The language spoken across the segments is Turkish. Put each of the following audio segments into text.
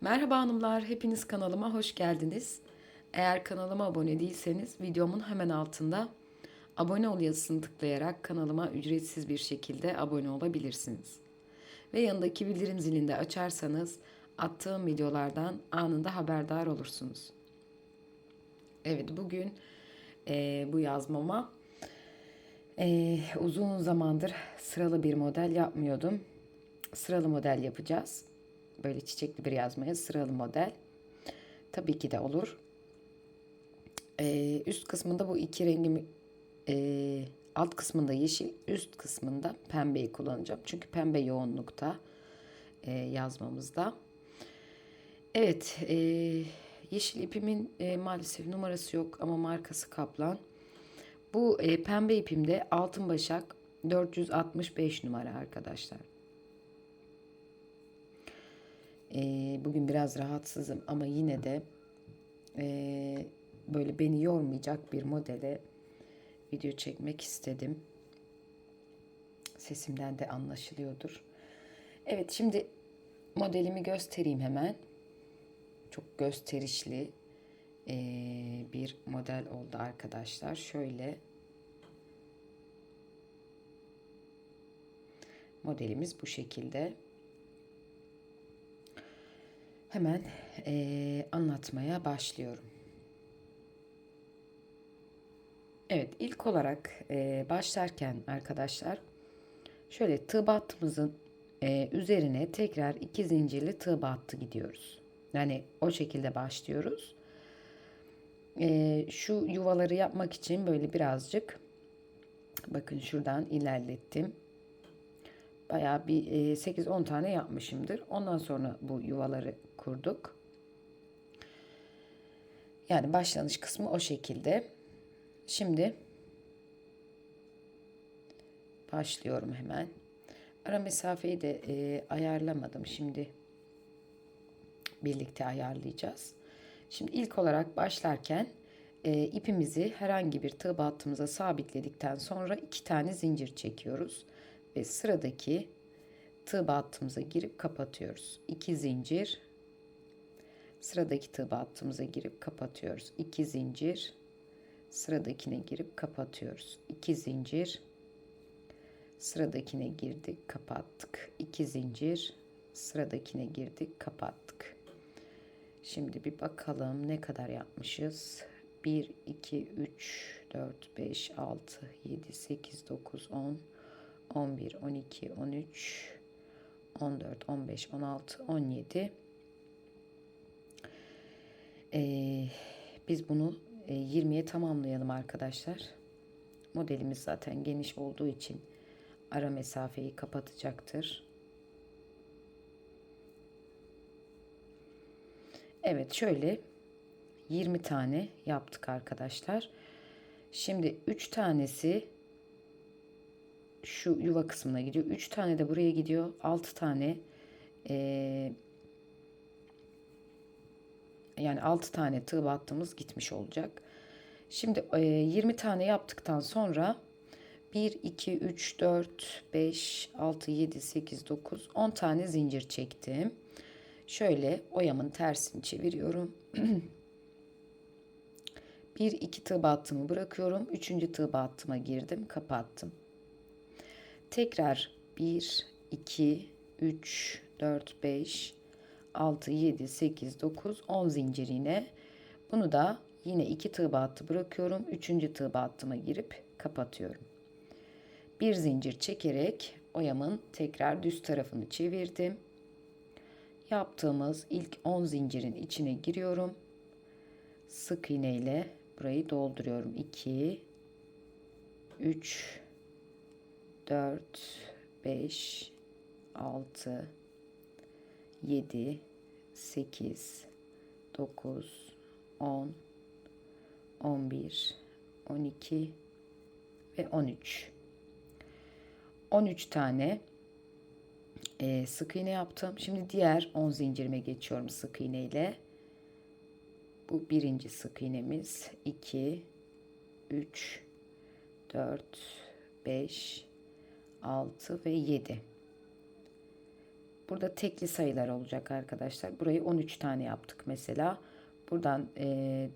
Merhaba hanımlar, hepiniz kanalıma hoş geldiniz. Eğer kanalıma abone değilseniz videomun hemen altında abone ol yazısını tıklayarak kanalıma ücretsiz bir şekilde abone olabilirsiniz. Ve yanındaki bildirim zilini de açarsanız attığım videolardan anında haberdar olursunuz. Evet bugün eee, bu yazmama eee, uzun zamandır sıralı bir model yapmıyordum. Sıralı model yapacağız böyle çiçekli bir yazmaya sıralı model. Tabii ki de olur. Ee, üst kısmında bu iki rengi e, alt kısmında yeşil, üst kısmında pembeyi kullanacağım. Çünkü pembe yoğunlukta e, yazmamızda. Evet, e, yeşil ipimin e, maalesef numarası yok ama markası Kaplan. Bu e, pembe ipimde altın başak 465 numara arkadaşlar. Ee, bugün biraz rahatsızım ama yine de e, böyle beni yormayacak bir modele video çekmek istedim. Sesimden de anlaşılıyordur. Evet şimdi modelimi göstereyim hemen. Çok gösterişli e, bir model oldu arkadaşlar. Şöyle modelimiz bu şekilde. Hemen eee, anlatmaya başlıyorum. Evet, ilk olarak eee, başlarken arkadaşlar şöyle tığ battımızın eee, üzerine tekrar iki zincirli tığ battı gidiyoruz. Yani o şekilde başlıyoruz. Eee, şu yuvaları yapmak için böyle birazcık bakın şuradan ilerlettim. Bayağı bir e, 8-10 tane yapmışımdır. Ondan sonra bu yuvaları kurduk. Yani başlanış kısmı o şekilde. Şimdi başlıyorum hemen. Ara mesafeyi de e, ayarlamadım. Şimdi birlikte ayarlayacağız. Şimdi ilk olarak başlarken e, ipimizi herhangi bir tığ battığımıza sabitledikten sonra iki tane zincir çekiyoruz ve sıradaki tığ battığımıza girip kapatıyoruz. 2 zincir sıradaki tığ battığımıza girip kapatıyoruz. 2 zincir sıradakine girip kapatıyoruz. 2 zincir sıradakine girdik, kapattık. 2 zincir sıradakine girdik, kapattık. Şimdi bir bakalım ne kadar yapmışız. 1 2 3 4 5 6 7 8 9 10 11, 12, 13, 14, 15, 16, 17. Ee, biz bunu e, 20'ye tamamlayalım arkadaşlar. Modelimiz zaten geniş olduğu için ara mesafeyi kapatacaktır. Evet şöyle 20 tane yaptık arkadaşlar. Şimdi 3 tanesi şu yuva kısmına gidiyor. 3 tane de buraya gidiyor. 6 tane ee, yani 6 tane tığ battığımız gitmiş olacak. Şimdi e, 20 tane yaptıktan sonra 1, 2, 3, 4, 5, 6, 7, 8, 9, 10 tane zincir çektim. Şöyle oyamın tersini çeviriyorum. 1, 2 tığ battımı bırakıyorum. 3. tığ battıma girdim, kapattım. Tekrar 1, 2, 3, 4, 5, 6, 7, 8, 9, 10 zincirine bunu da yine 2 tığ battı bırakıyorum. 3. tığ battıma girip kapatıyorum. Bir zincir çekerek oyamın tekrar düz tarafını çevirdim. Yaptığımız ilk 10 zincirin içine giriyorum. Sık iğne ile burayı dolduruyorum. 2 3 4 5 6 7 8 9 10 11 12 ve 13 13 tane e, sık iğne yaptım. Şimdi diğer 10 zincirime geçiyorum sık iğne ile. Bu birinci sık iğnemiz 2 3 4 5 6 ve 7. Burada tekli sayılar olacak arkadaşlar. Burayı 13 tane yaptık mesela. Buradan e,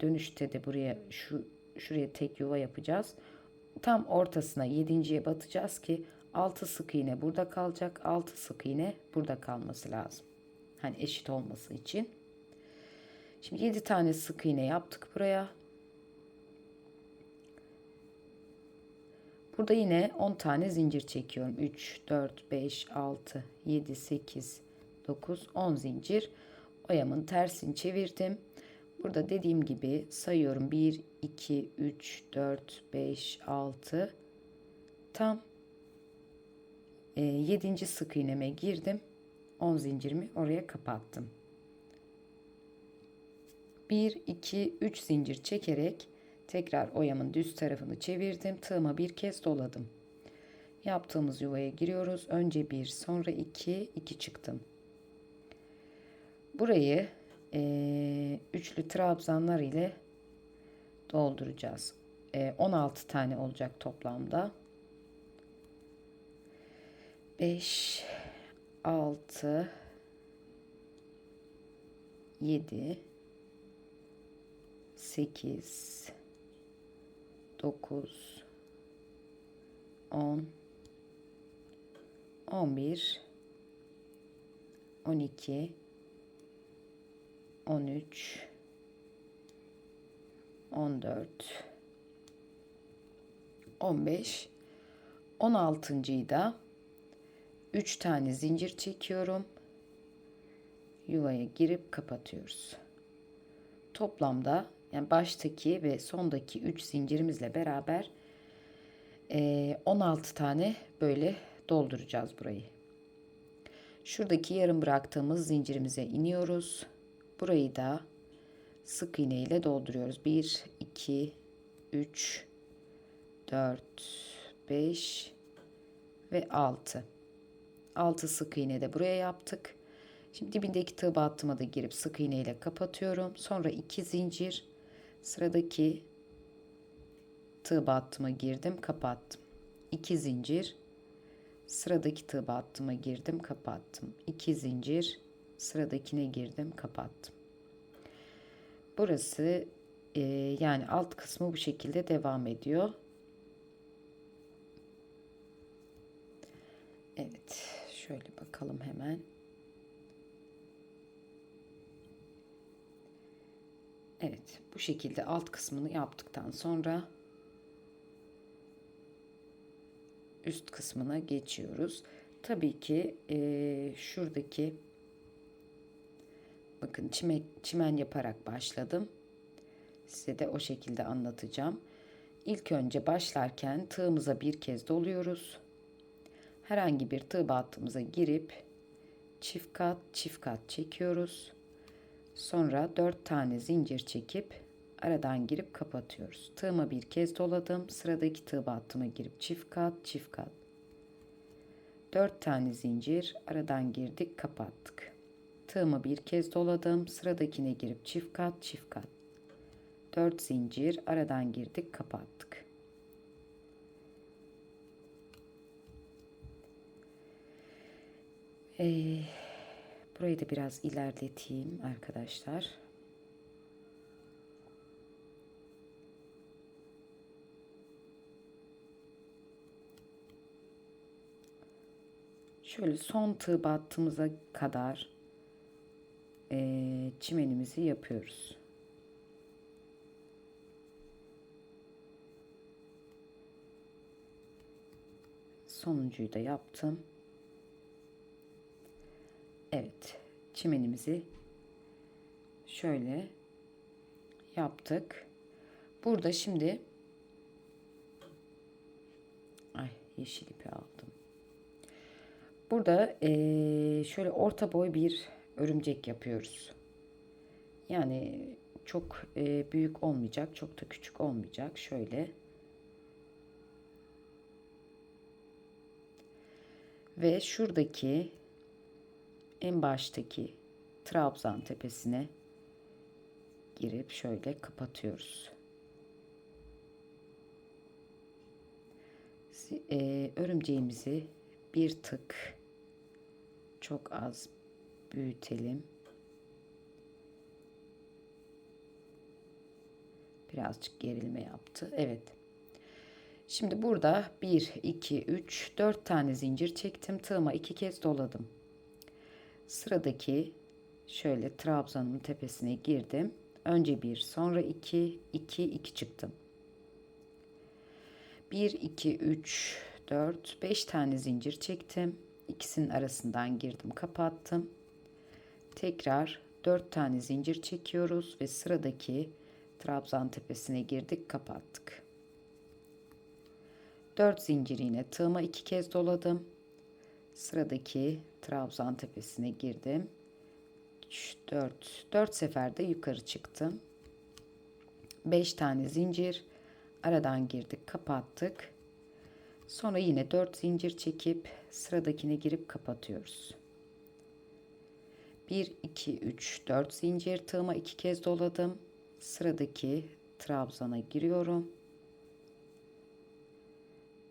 dönüşte de buraya şu şuraya tek yuva yapacağız. Tam ortasına yedinciye batacağız ki 6 sık iğne burada kalacak. 6 sık iğne burada kalması lazım. Hani eşit olması için. Şimdi 7 tane sık iğne yaptık buraya. Burada yine 10 tane zincir çekiyorum. 3, 4, 5, 6, 7, 8, 9, 10 zincir. Oyamın tersini çevirdim. Burada dediğim gibi sayıyorum. 1, 2, 3, 4, 5, 6. Tam e, 7. sık iğneme girdim. 10 zincirimi oraya kapattım. 1, 2, 3 zincir çekerek tekrar oyamın düz tarafını çevirdim. Tığıma bir kez doladım. Yaptığımız yuvaya giriyoruz. Önce 1, sonra 2, 2 çıktım. Burayı e, üçlü trabzanlar ile dolduracağız. E, 16 tane olacak toplamda. 5 6 7 8 9 10 11 12 13 14 15 16.yı da 3 tane zincir çekiyorum. Yuvaya girip kapatıyoruz. Toplamda yani baştaki ve sondaki 3 zincirimizle beraber 16 tane böyle dolduracağız burayı. Şuradaki yarım bıraktığımız zincirimize iniyoruz. Burayı da sık iğne ile dolduruyoruz. 1, 2, 3, 4, 5 ve 6. 6 sık iğne de buraya yaptık. Şimdi dibindeki tığ battıma da girip sık iğne ile kapatıyorum. Sonra 2 zincir sıradaki tığ battıma girdim, kapattım. 2 zincir sıradaki tığ battıma girdim, kapattım. 2 zincir sıradakine girdim, kapattım. Burası e, yani alt kısmı bu şekilde devam ediyor. Evet, şöyle bakalım hemen. Evet, bu şekilde alt kısmını yaptıktan sonra üst kısmına geçiyoruz. Tabii ki e, şuradaki bakın çimen, çimen yaparak başladım. Size de o şekilde anlatacağım. İlk önce başlarken tığımıza bir kez doluyoruz. Herhangi bir tığ battığımıza girip çift kat çift kat çekiyoruz. Sonra 4 tane zincir çekip aradan girip kapatıyoruz. Tığıma bir kez doladım. Sıradaki tığ battıma girip çift kat çift kat. 4 tane zincir aradan girdik kapattık. Tığıma bir kez doladım. Sıradakine girip çift kat çift kat. 4 zincir aradan girdik kapattık. Ee, burayı da biraz ilerleteyim arkadaşlar. Şöyle son tığ battığımıza kadar e, çimenimizi yapıyoruz. Sonuncuyu da yaptım. Evet, çimenimizi şöyle yaptık. Burada şimdi ay yeşil ipi aldım. Burada ee, şöyle orta boy bir örümcek yapıyoruz. Yani çok e, büyük olmayacak, çok da küçük olmayacak. Şöyle. Ve şuradaki en baştaki trabzan tepesine girip şöyle kapatıyoruz. E, örümceğimizi bir tık çok az büyütelim. Birazcık gerilme yaptı. Evet. Şimdi burada 1, 2, 3, 4 tane zincir çektim. Tığıma iki kez doladım. Sıradaki şöyle trabzanın tepesine girdim. Önce 1, sonra 2, 2, 2 çıktım. 1, 2, 3, 4, 5 tane zincir çektim. İkisinin arasından girdim, kapattım. Tekrar 4 tane zincir çekiyoruz ve sıradaki trabzan tepesine girdik, kapattık. 4 zincir yine tığıma iki kez doladım. Sıradaki trabzan tepesine girdim. 3, 4, 4 seferde yukarı çıktım. 5 tane zincir aradan girdik, kapattık. Sonra yine 4 zincir çekip sıradakine girip kapatıyoruz. 1 2 3 4 zincir tığıma iki kez doladım. Sıradaki trabzana giriyorum.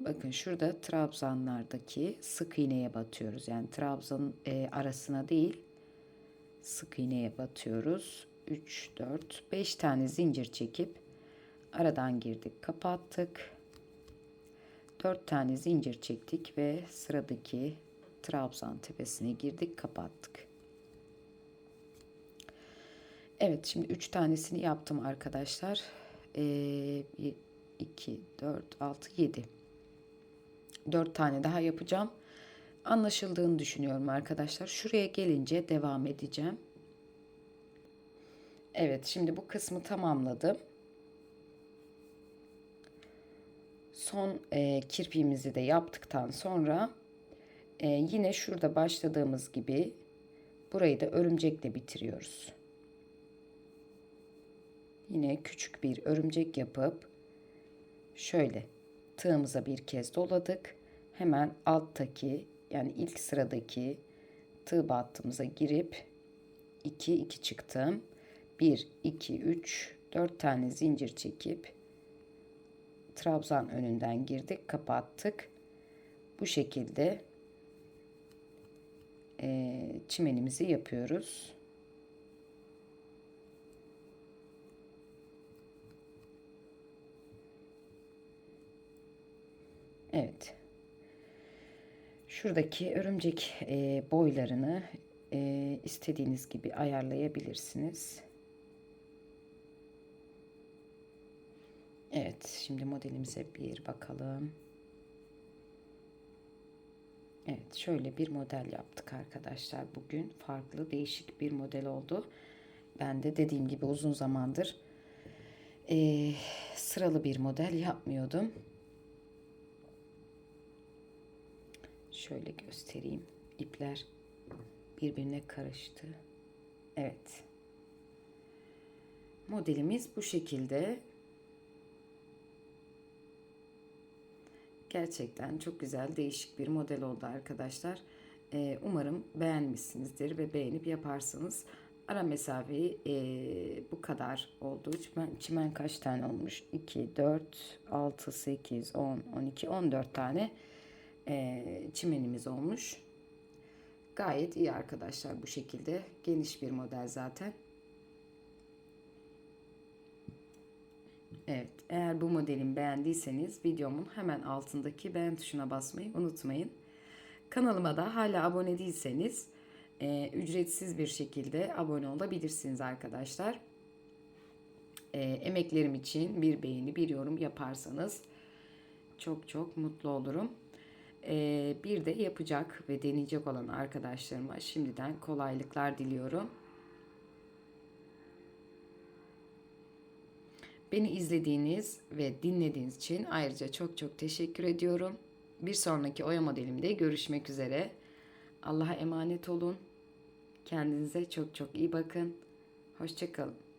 Bakın şurada trabzanlardaki sık iğneye batıyoruz. Yani trabzanın e, arasına değil sık iğneye batıyoruz. 3 4 5 tane zincir çekip aradan girdik, kapattık. 4 tane zincir çektik ve sıradaki trabzan tepesine girdik, kapattık. Evet, şimdi 3 tanesini yaptım arkadaşlar. Ee, 1 2 4 6 7 4 tane daha yapacağım. Anlaşıldığını düşünüyorum arkadaşlar. Şuraya gelince devam edeceğim. Evet, şimdi bu kısmı tamamladım. Son e, kirpiğimizi de yaptıktan sonra e, yine şurada başladığımız gibi burayı da örümcekle bitiriyoruz. Yine küçük bir örümcek yapıp şöyle tığımıza bir kez doladık. Hemen alttaki yani ilk sıradaki tığ battığımıza girip 2 2 çıktım. 1 2 3 4 tane zincir çekip trabzan önünden girdik, kapattık. Bu şekilde e, çimenimizi yapıyoruz. Evet. Şuradaki örümcek e, boylarını e, istediğiniz gibi ayarlayabilirsiniz. Evet, şimdi modelimize bir bakalım. Evet, şöyle bir model yaptık arkadaşlar bugün. Farklı, değişik bir model oldu. Ben de dediğim gibi uzun zamandır e, sıralı bir model yapmıyordum. Şöyle göstereyim. İpler birbirine karıştı. Evet. Modelimiz bu şekilde. Gerçekten çok güzel, değişik bir model oldu arkadaşlar. Ee, umarım beğenmişsinizdir ve beğenip yaparsınız. Ara mesafeyi e, bu kadar oldu. Çimen, çimen kaç tane olmuş? 2, 4, 6, 8, 10, 12, 14 tane e, çimenimiz olmuş. Gayet iyi arkadaşlar bu şekilde. Geniş bir model zaten. Evet, eğer bu modelin beğendiyseniz videomun hemen altındaki beğen tuşuna basmayı unutmayın. Kanalıma da hala abone değilseniz e, ücretsiz bir şekilde abone olabilirsiniz arkadaşlar. E, emeklerim için bir beğeni, bir yorum yaparsanız çok çok mutlu olurum. E, bir de yapacak ve deneyecek olan arkadaşlarıma şimdiden kolaylıklar diliyorum. Beni izlediğiniz ve dinlediğiniz için ayrıca çok çok teşekkür ediyorum. Bir sonraki oya modelimde görüşmek üzere. Allah'a emanet olun. Kendinize çok çok iyi bakın. Hoşçakalın.